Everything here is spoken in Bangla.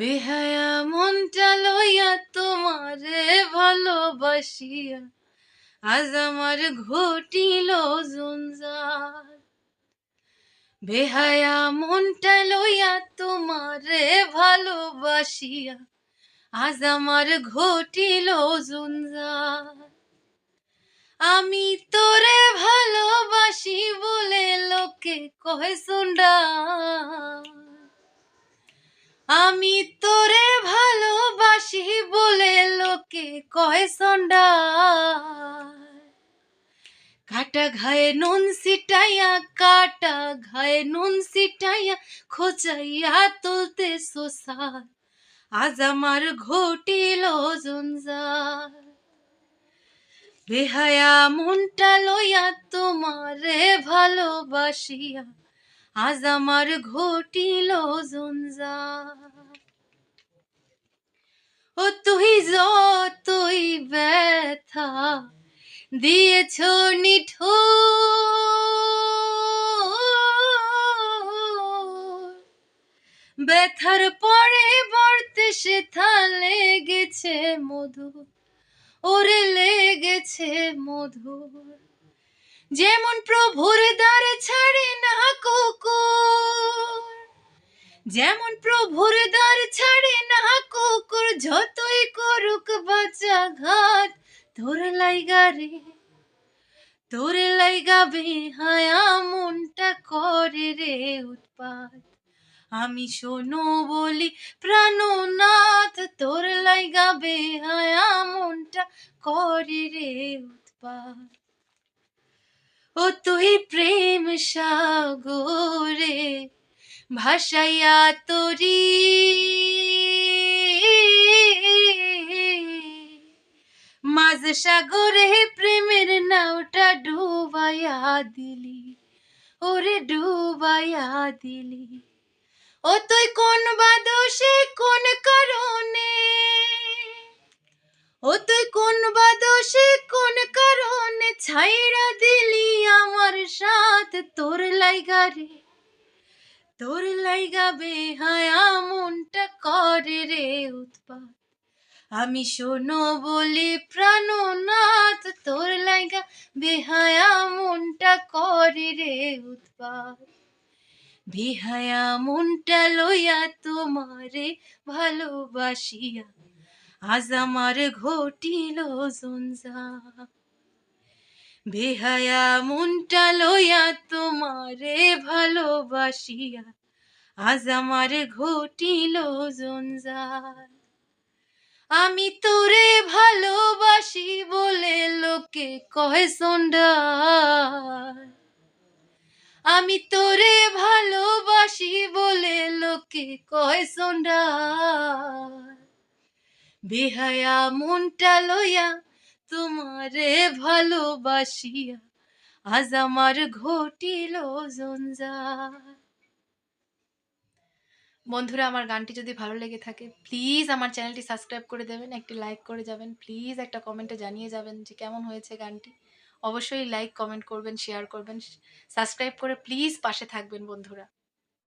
বেহায়া মনটা লইয়া তোমারে ভালোবাসিয়া, আজ আমার ঘটিল জঞ্জাল বেহায়া মনটা লইয়া তোমারে ভালোবাসিয়া, আজ আমার ঘটিল জঞ্জাল আমি তোরে ভালোবাসি বলে লোকে কহে সুন্ডা কয় সন্ডা কাটা ঘায়ে নুন সিটাইয়া কাটা ঘায়ে নুন সিটাইয়া খোঁচাইয়া তুলতে সোসার আজ আমার ঘটিল জঞ্জাল। বেহায়া মনটা লইয়া তোমারে ভালোবাসিয়া, আজ আমার ঘটিল জঞ্জাল। ও তুই যতই ব্যথা, দিয়েছ নিঠো ব্যথার পরে বর্তে সে লেগেছে মধু ওরে লেগেছে মধু যেমন প্রভুর দ্বারে ছাড়ে না কুকুর, যেমন প্রভুর দ্বার ছাড়ে তোর লাইগা বেহায়া মনটা করে রে উৎপাত। আমি শোনো বলি, প্রাণনাথ, তোর লাইগা বেহায়া মনটা করে রে উৎপাত। ও তুই প্রেম সাগরে, ভাসাইয়া তোরি সাগরে প্রেমের নাওটা ডুবাইয়া দিলি, ওরে ডুবাইয়া দিলি। ও তুই কোন বাদোষে কোন কারণে? ও তুই কোন বাদোষে কোন কারণে ছাইড়া দিলি আমার সাথ? তোর লাইগা রে, তোর লাইগা বেহায়া মনটা করে রে উৎপাত। আমি শোনো বলি প্রাণনাথ, তোর লাইগা বেহায়া মনটা করে রে উৎপাত। বেহায়া মনটা লইয়া তোমারে ভালোবাসিয়া, আজ আমার ঘটিল জঞ্জা বেহায়া মনটা লইয়া তোমারে ভালোবাসিয়া, আজ আমার ঘটিল জঞ্জাল। আমি তোরে ভালোবাসি বলে লোকে কয় সন্ডাল আমি তোরে ভালোবাসি বলে লোকে কয় সন্ডাল বেহায়া মনটা লইয়া তোমারে ভালোবাসিয়া, আজ আমার ঘটিল জঞ্জাল। বন্ধুরা, আমার গানটি যদি ভালো লেগে থাকে প্লিজ আমার চ্যানেলটি সাবস্ক্রাইব করে দেবেন, একটি লাইক করে যাবেন প্লিজ একটা কমেন্টে জানিয়ে যাবেন যে কেমন হয়েছে গানটি। অবশ্যই লাইক কমেন্ট করবেন শেয়ার করবেন সাবস্ক্রাইব করে প্লিজ পাশে থাকবেন বন্ধুরা।